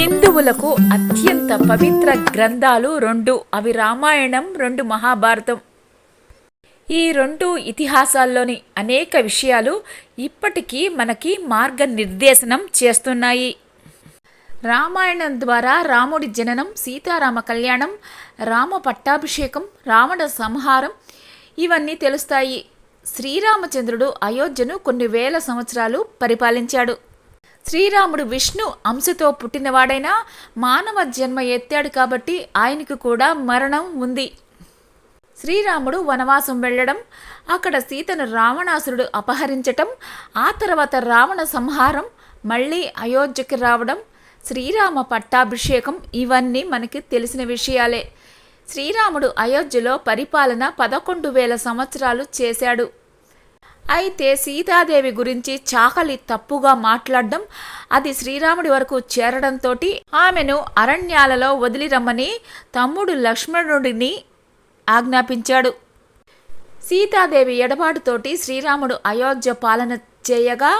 హిందువులకు అత్యంత పవిత్ర గ్రంథాలు రెండు. అవి రామాయణం రెండు మహాభారతం. ఈ రెండు ఇతిహాసాల్లోని అనేక విషయాలు ఇప్పటికీ మనకి మార్గనిర్దేశనం చేస్తున్నాయి. రామాయణం ద్వారా రాముడి జననం సీతారామ కళ్యాణం రామ పట్టాభిషేకం రావణ సంహారం ఇవన్నీ తెలుస్తాయి. శ్రీరామచంద్రుడు అయోధ్యను కొన్ని వేల సంవత్సరాలు పరిపాలించాడు. శ్రీరాముడు విష్ణు అంశతో పుట్టినవాడైనా మానవ జన్మ ఎత్తాడు కాబట్టి ఆయనకు కూడా మరణం ఉంది. శ్రీరాముడు వనవాసం వెళ్ళడం అక్కడ సీతను రావణాసురుడు అపహరించటం ఆ తర్వాత రావణ సంహారం మళ్ళీ అయోధ్యకి రావడం శ్రీరామ పట్టాభిషేకం ఇవన్నీ మనకి తెలిసిన విషయాలే. శ్రీరాముడు అయోధ్యలో పరిపాలన పదకొండు వేల సంవత్సరాలు చేశాడు. అయితే సీతాదేవి గురించి చాకలి తప్పుగా మాట్లాడడం అది శ్రీరాముడి వరకు చేరడంతో ఆమెను అరణ్యాలలో వదిలిరమ్మని తమ్ముడు లక్ష్మణుడిని ఆజ్ఞాపించాడు. సీతాదేవి ఎడబాటుతోటి శ్రీరాముడు అయోధ్య పాలన చేయగా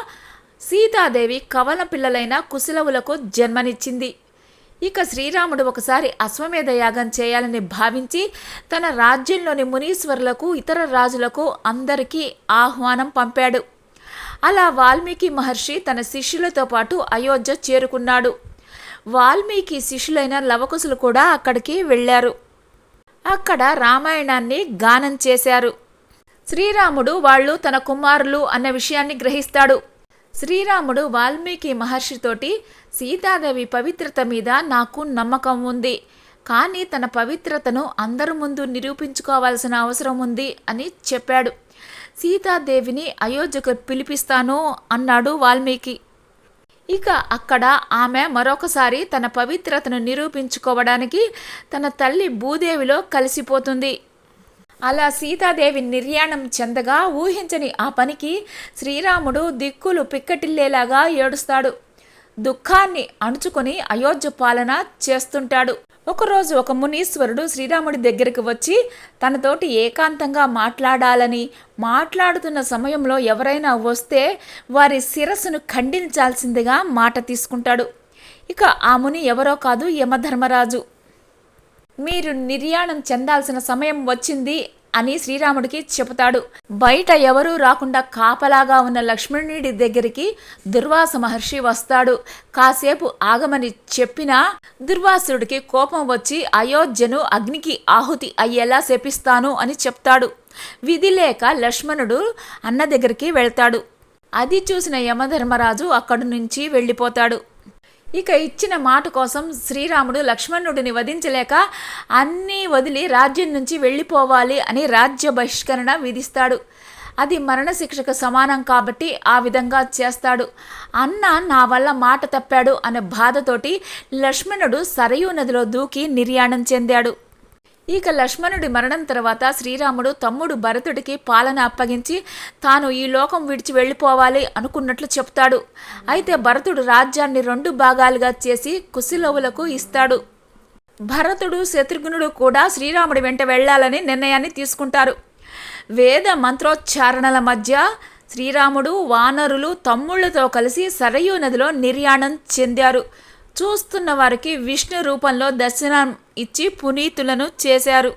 సీతాదేవి కవల పిల్లలైన కుశలవులకు జన్మనిచ్చింది. ఇక శ్రీరాముడు ఒకసారి అశ్వమేధ యాగం చేయాలని భావించి తన రాజ్యంలోని మునీశ్వరులకు ఇతర రాజులకు అందరికీ ఆహ్వానం పంపాడు. అలా వాల్మీకి మహర్షి తన శిష్యులతో పాటు అయోధ్య చేరుకున్నాడు. వాల్మీకి శిష్యులైన లవకుశులు కూడా అక్కడికి వెళ్ళారు. అక్కడ రామాయణాన్ని గానం చేశారు. శ్రీరాముడు వాళ్ళు తన కుమారులు అన్న విషయాన్ని గ్రహిస్తాడు. శ్రీరాముడు వాల్మీకి మహర్షితోటి సీతాదేవి పవిత్రత మీద నాకు నమ్మకం ఉంది. కానీ తన పవిత్రతను అందరి ముందు నిరూపించుకోవాల్సిన అవసరం ఉంది అని చెప్పాడు. సీతాదేవిని అయోధ్యకు పిలిపిస్తాను అన్నాడు వాల్మీకి. ఇక అక్కడ ఆమె మరొకసారి తన పవిత్రతను నిరూపించుకోవడానికి తన తల్లి భూదేవిలో కలిసిపోతుంది. అలా సీతాదేవి నిర్యాణం చెందగా ఊహించని ఆ పనికి శ్రీరాముడు దిక్కులు పిక్కటిల్లేలాగా ఏడుస్తాడు. దుఃఖాన్ని అణుచుకొని అయోధ్య పాలన చేస్తుంటాడు. ఒకరోజు ఒక మునీశ్వరుడు శ్రీరాముడి దగ్గరికి వచ్చి తనతోటి ఏకాంతంగా మాట్లాడాలని మాట్లాడుతున్న సమయంలో ఎవరైనా వస్తే వారి శిరస్సును ఖండించాల్సిందిగా మాట తీసుకుంటాడు. ఇక ఆ ముని ఎవరో కాదు యమధర్మరాజు. మీరు నిర్యాణం చెందాల్సిన సమయం వచ్చింది అని శ్రీరాముడికి చెబుతాడు. బయట ఎవరూ రాకుండా కాపలాగా ఉన్న లక్ష్మణుడి దగ్గరికి దుర్వాస మహర్షి వస్తాడు. కాసేపు ఆగమని చెప్పినా దుర్వాసుడికి కోపం వచ్చి అయోధ్యను అగ్నికి ఆహుతి అయ్యేలా శపిస్తాను అని చెప్తాడు. విధి లేక లక్ష్మణుడు అన్న దగ్గరికి వెళ్తాడు. అది చూసిన యమధర్మరాజు అక్కడి నుంచి వెళ్ళిపోతాడు. ఇక ఇచ్చిన మాట కోసం శ్రీరాముడు లక్ష్మణుడిని వధించలేక అన్నీ వదిలి రాజ్యం నుంచి వెళ్ళిపోవాలి అని రాజ్య బహిష్కరణ విధిస్తాడు. అది మరణశిక్షకు సమానం కాబట్టి ఆ విధంగా చేస్తాడు. అన్న నా వల్ల మాట తప్పాడు అనే బాధతోటి లక్ష్మణుడు సరయూ నదిలో దూకి నిర్యాణం చెందాడు. ఇక లక్ష్మణుడి మరణం తర్వాత శ్రీరాముడు తమ్ముడు భరతుడికి పాలన అప్పగించి తాను ఈ లోకం విడిచి వెళ్ళిపోవాలి అనుకున్నట్లు చెప్తాడు. అయితే భరతుడు రాజ్యాన్ని రెండు భాగాలుగా చేసి కుశిలవులకు ఇస్తాడు. భరతుడు శత్రుఘ్నుడు కూడా శ్రీరాముడి వెంట వెళ్ళాలని నిర్ణయాన్ని తీసుకుంటారు. వేద మంత్రోచ్చారణల మధ్య శ్రీరాముడు వానరులు తమ్ముళ్ళతో కలిసి సరయూ నదిలో నిర్యాణం చెందారు. చూస్తున్న వారికి విష్ణు రూపంలో దర్శనం ఇచ్చి పునీతులను చేశారు.